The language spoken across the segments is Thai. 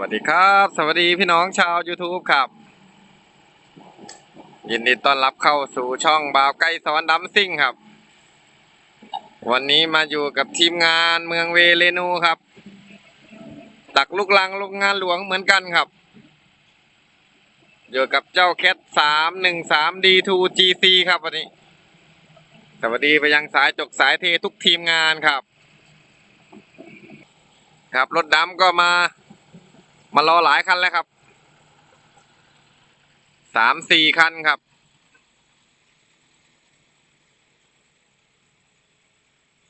วัสดีครับ สวัสดีพี่น้องชาว YouTube ครับ ยินดีต้อนรับเข้าสู่ช่องบ่าวใกล้สอนดัมซิ่งครับ วันนี้มาอยู่กับทีมงานเมืองเวเรนูครับ ตักลูกลังลูกงานหลวงเหมือนกันครับ อยู่กับเจ้าแคทสามหนึ่งสามดีทูจีซีครับวันนี้ สวัสดีไปยังสายจกสายเททุกทีมงานครับ ครับรถดำก็มา มารอหลายคันแล้วครับ สามสี่คันครับ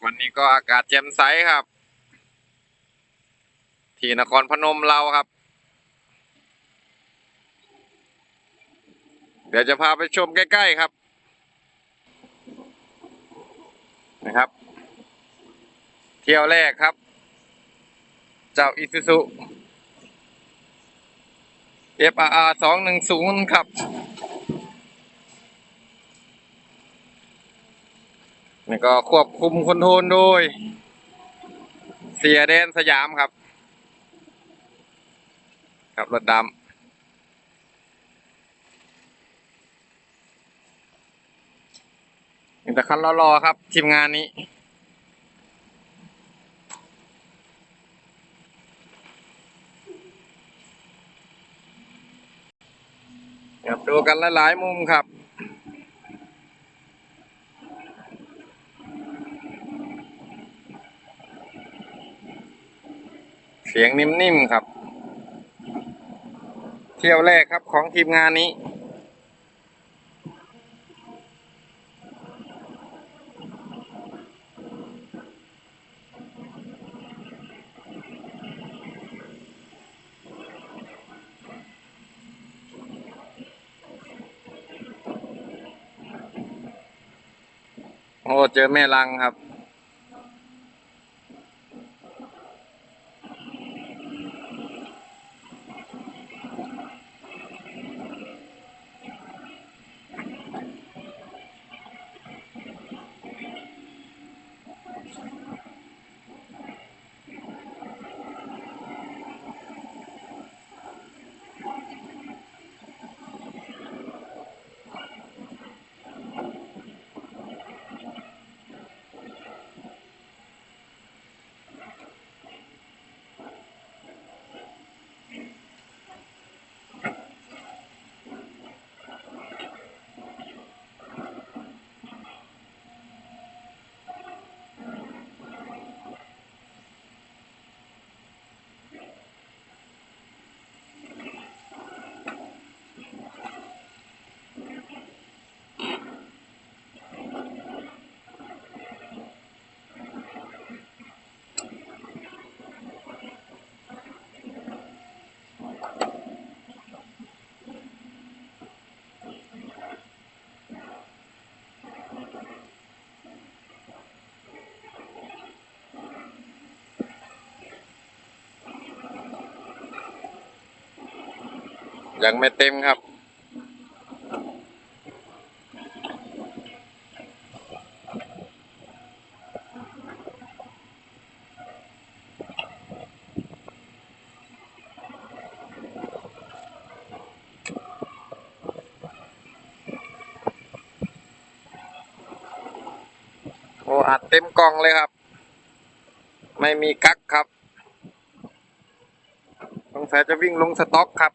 วันนี้ก็อากาศแจ่มใสครับ ที่นครพนมเราครับ เดี๋ยวจะพาไปชมใกล้ ๆ ครับ นะครับ เที่ยวแรกครับ เจ้าอิซูซุ FRR สองหนึ่งศูนย์ครับ นี่ก็ควบคุมคอนโทรลโดย เสียแดนสยามครับ ครับรถดำนี่แต่คันรอๆครับ ทีมงานนี้ ครับดูกันหลายๆมุมครับเสียงนิ่มๆครับ เที่ยวแรกครับของทีมงานนี้ โอ้เจอแม่ลังครับ ยังไม่เต็มครับ โอ้อัดเต็มกล่องเลยครับ ไม่มีกั๊กครับ สงสัยจะวิ่งลงสต็อกครับ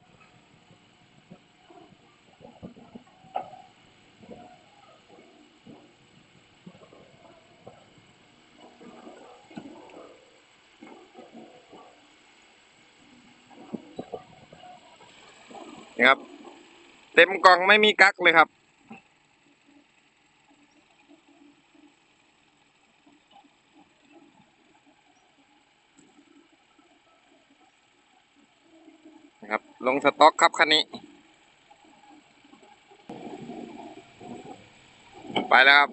นี่ครับ เต็มกล่องไม่มีกั๊กเลยครับ นะครับ ลงสต็อกครับคันนี้ ไปแล้วครับ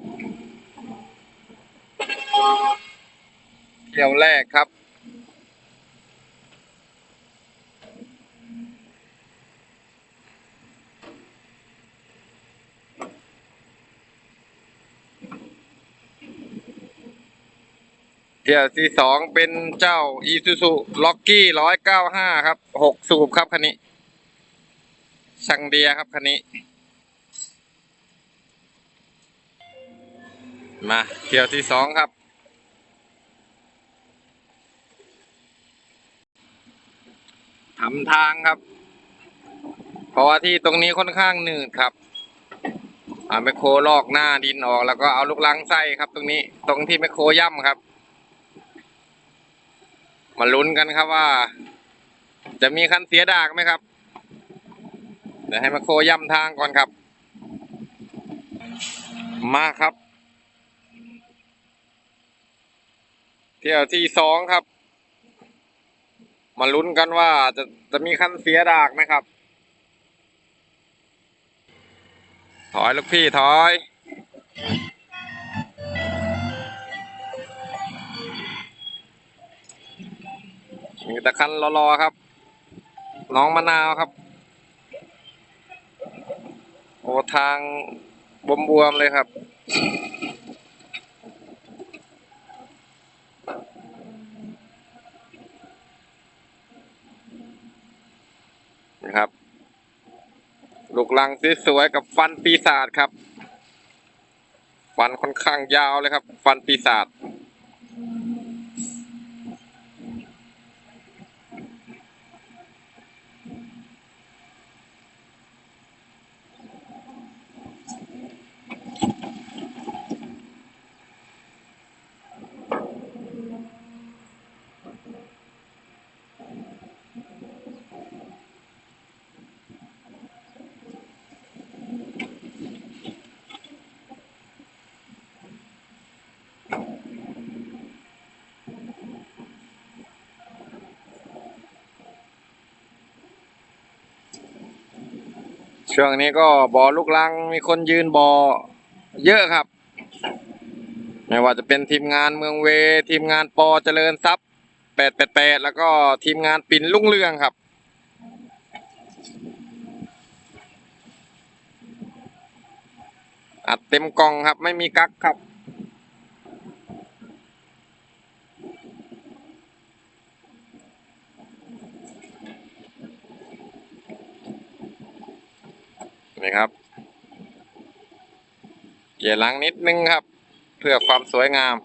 เที่ยวแรกครับ เที่ยวที่สองเป็นเจ้าอีซูซูล็อกกี้ร้อยเก้าห้าครับหกสูบครับคันนี้ช่างเดียครับคันนี้ มาเที่ยวที่สองครับ ทำทางครับ เพราะว่าที่ตรงนี้ค่อนข้างหนืดครับเอาไมคโครลอกหน้าดินออก แล้วก็เอาลูกลังไส้ครับ ตรงนี้ ตรงที่ไมคโครย่ำครับ มาลุ้นกันครับว่า จะมีคันเสียดากไหมครับ เดี๋ยวให้มคโคย่ำทางก่อนครับ มาครับ เที่ยวที่สองครับ มาลุ้นกันว่าจะจะมีคันเสียดากไหมครับ ถอยลูกพี่ถอย มีแต่คันรอๆครับ น้องมะนาวครับ โอ้ทางบวมเลยครับ นะครับ ลูกลังสวยๆกับฟันปีศาจครับ ฟันค่อนข้างยาวเลยครับ ฟันปีศาจ ช่วงนี้ก็บ่อลูกลังมีคนยืนบ่อเยอะครับ ไม่ว่าจะเป็นทีมงานเมืองเว ทีมงานปอเจริญทรัพย์แปดแปดแปดแล้วก็ทีมงานปิ่นลุ่งเรืองครับ อัดเต็มกล่องครับไม่มีกักครับ นี่ครับ เกียหลังนิดนึงครับ เพื่อความสวยงาม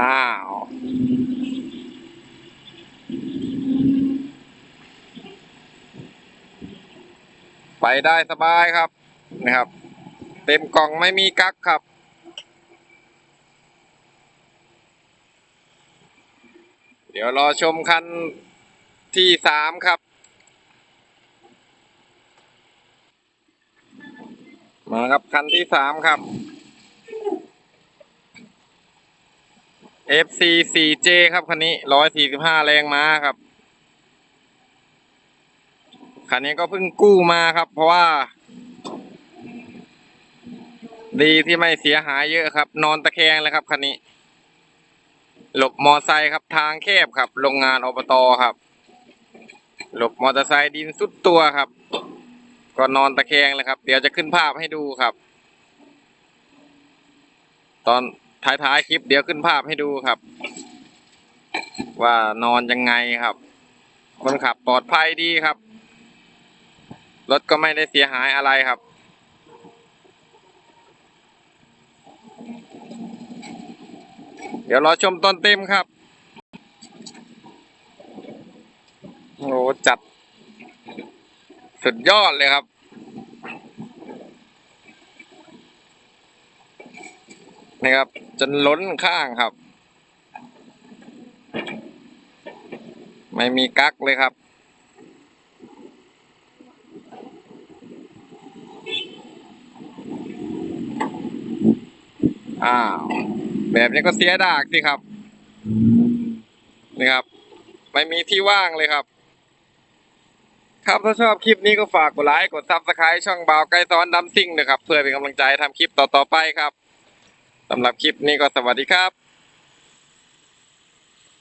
อ้าวไปได้สบายครับนะครับ เต็มกล่องไม่มีกักครับ เดี๋ยวรอชมคัน ที่สามครับ มาครับคันที่สามครับ FC 4J ครับคันนี้ร้อยสี่สิบห้าแรงม้าครับ คันนี้ก็เพิ่งกู้มาครับ เพราะว่า ดีที่ไม่เสียหายเยอะครับ นอนตะแคงเลยครับคันนี้ หลบมอไซค์ครับทางแคบครับ โรงงานอบตครับ หลบมอเตอร์ไซค์ดินสุดตัวครับ ก็นอนตะแคงเลยครับ เดี๋ยวจะขึ้นภาพให้ดูครับ ตอนท้ายๆคลิปเดี๋ยวขึ้นภาพให้ดูครับ ว่านอนยังไงครับ คนขับปลอดภัยดีครับ รถก็ไม่ได้เสียหายอะไรครับเดี๋ยวรอชมตอนเต็มครับ โอ้ จัด สุดยอดเลยครับ นี่ครับ จนล้นข้างครับ ไม่มีกั๊กเลยครับอ้าวแบบนี้ก็เสียดากสิครับ นี่ครับ ไม่มีที่ว่างเลยครับ ครับถ้าชอบคลิปนี้ก็ฝากกดไลค์กดซับสไครต์ช่องบ่าวไกลซ้อนดัมซิ่งนะครับ เพื่อเป็นกำลังใจทำคลิปต่อๆไปครับสำหรับคลิปนี้ก็สวัสดีครับ